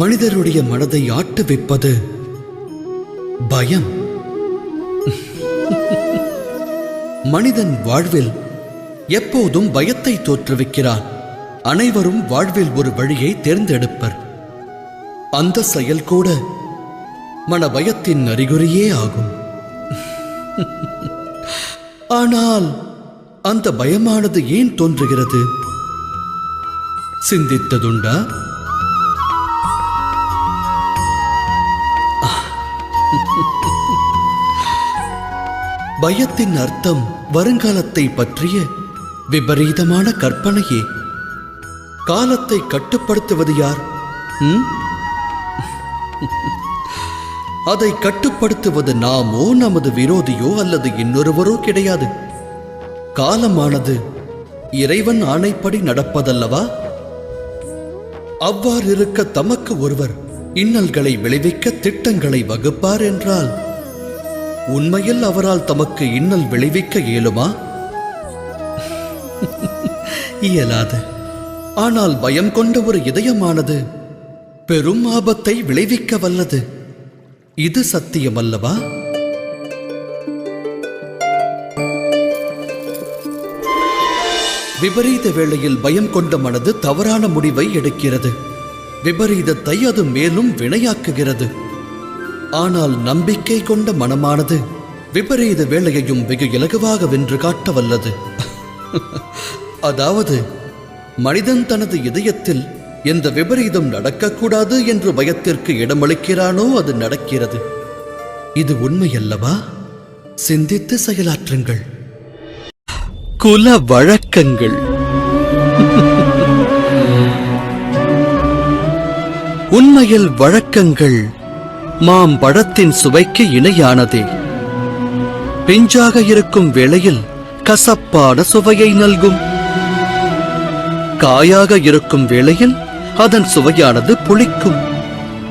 மனிதருடைய மனதை ஆட்டுவிப்பது பயம். மனிதன் வாழ்வில் எப்போதும் பயத்தை தோற்றுவிக்கிறான் அனைவரும் வாழ்வில் ஒரு வழியை தேர்ந்தெடுப்பர். அந்த செயல் கூட மன பயத்தின் அறிகுறியே ஆகும். ஆனால் அந்த பயமானது ஏன் தோன்றுகிறது? சிந்தித்ததுண்டா? பயத்தின் அர்த்தம் வருங்காலத்தை பற்றிய விபரீதமான கற்பனையே. காலத்தை கட்டுப்படுத்துவது யார்? அதை கட்டுப்படுத்துவது நாமோ நமது விரோதியோ அல்லது இன்னொருவரோ கிடையாது. காலமானது இறைவன் ஆணைப்படி நடப்பதல்லவா? அவ்வாறு இருக்க தமக்கு ஒருவர் இன்னல்களை விளைவிக்க திட்டங்களை வகுப்பார் என்றால் உண்மையில் அவரால் தமக்கு இன்னல் விளைவிக்க இயலுமா? இயலாது. ஆனால் பயம் கொண்ட ஒரு இதயமானது பெரும் ஆபத்தை விளைவிக்க வல்லது. இது சத்தியம் அல்லவா விபரீத வேளையில் பயம் கொண்ட மனது தவறான முடிவை எடுக்கிறது. விபரீதத்தை அது மேலும் வினையாக்குகிறது. ஆனால் நம்பிக்கை கொண்ட மனமானது விபரீத வேலையையும் வெகு இலகுவாக வென்று காட்ட வல்லது அதாவது மனிதன் தனது இதயத்தில் எந்த விபரீதம் நடக்கக்கூடாது என்று பயத்திற்கு இடமளிக்கிறானோ அது நடக்கிறது. இது உண்மையல்லவா? சிந்தித்து செயலாற்றுங்கள். குல வழக்கங்கள். உண்மையில் வழக்கங்கள் மாம் பழத்தின் சுவைக்கு இணையானதே. பிஞ்சாக இருக்கும் வேளையில் கசப்பான சுவையை நல்கும். காயாக இருக்கும் வேளையில் அதன் சுவையானது புளிக்கும்.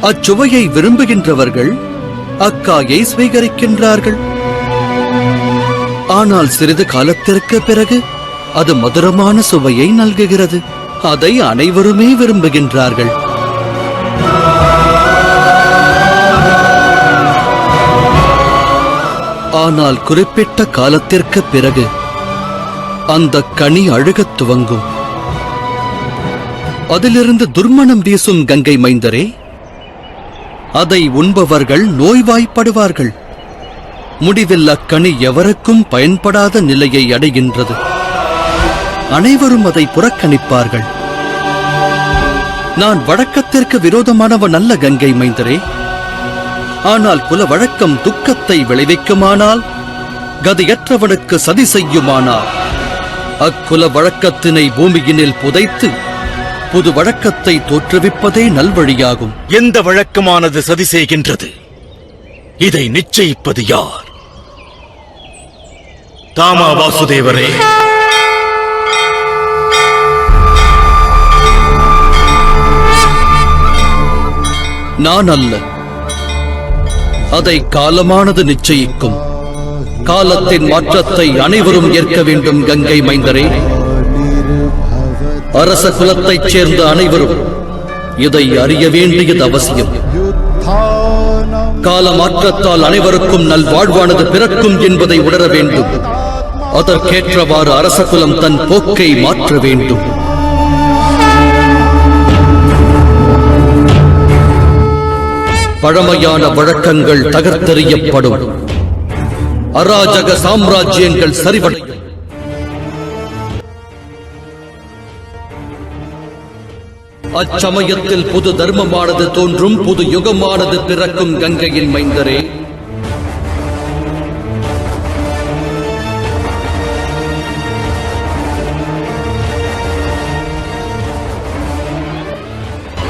அச்சுவையை விரும்புகின்றவர்கள் அக்காயை சுவீகரிக்கின்றார்கள் ஆனால் சிறிது காலத்திற்கு பிறகு அது மதுரமான சுவையை நல்குகிறது. அதை அனைவருமே விரும்புகின்றார்கள். ஆனால் குறிப்பிட்ட காலத்திற்கு பிறகு அந்த கனி அழுகத் துவங்கும். அதிலிருந்து துர்மணம் வீசும் கங்கை மைந்தரே அதை உண்பவர்கள் நோய்வாய்ப்படுவார்கள். முடிவில் அக்கனி எவருக்கும் பயன்படாத நிலையை அடைகின்றது. அனைவரும் அதை புறக்கணிப்பார்கள். நான் வழக்கத்திற்கு விரோதமானவன் அல்ல கங்கை மைந்தரே. ஆனால் குல வழக்கம் துக்கத்தை விளைவிக்குமானால் கதியற்றவனுக்கு சதி செய்யுமானால்? அக்குல வழக்கத்தினை பூமியினில் புதைத்து புது வழக்கத்தை தோற்றுவிப்பதே நல்வழியாகும். எந்த வழக்கமானது சதி செய்கின்றது? இதை நிச்சயிப்பது யார்? தாமா வாசுதேவரே. நான் அல்ல. அதை காலமானது நிச்சயிக்கும். காலத்தின் மாற்றத்தை அனைவரும் ஏற்க வேண்டும் கங்கை மைந்தரே. அரச குலத்தைச் சேர்ந்த அனைவரும் இதை அறிய வேண்டியது அவசியம். கால மாற்றத்தால் அனைவருக்கும் நல்வாழ்வானது பிறக்கும் என்பதை உணர வேண்டும். அதற்கேற்றவாறு அரச குலம் தன் போக்கை மாற்ற வேண்டும். பழமையான வழக்கங்கள் தகர்த்தெறியப்படும். அராஜக சாம்ராஜ்யங்கள் சரிவடையும் அச்சமயத்தில் புது தர்மமானது தோன்றும் புது யுகமானது பிறக்கும் கங்கையின் மைந்தரே.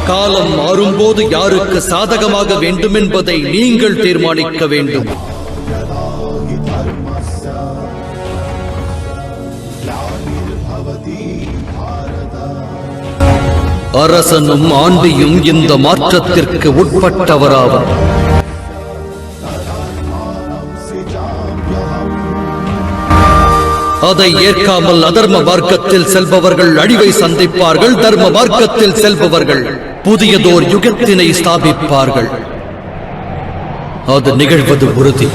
காலம் மாறும்போது யாருக்கு சாதகமாக வேண்டும் என்பதை நீங்கள் தீர்மானிக்க வேண்டும். அரசனும் ஆண்டியும் இந்த மாற்றத்திற்கு உட்பட்டவராவர். அதை ஏற்காமல் அதர்ம மார்க்கத்தில் செல்பவர்கள் அழிவை சந்திப்பார்கள் தர்ம மார்க்கத்தில் செல்பவர்கள். புதியதோர் யுகத்தினை ஸ்தாபிப்பார்கள். அது நிகழ்வது உறுதி.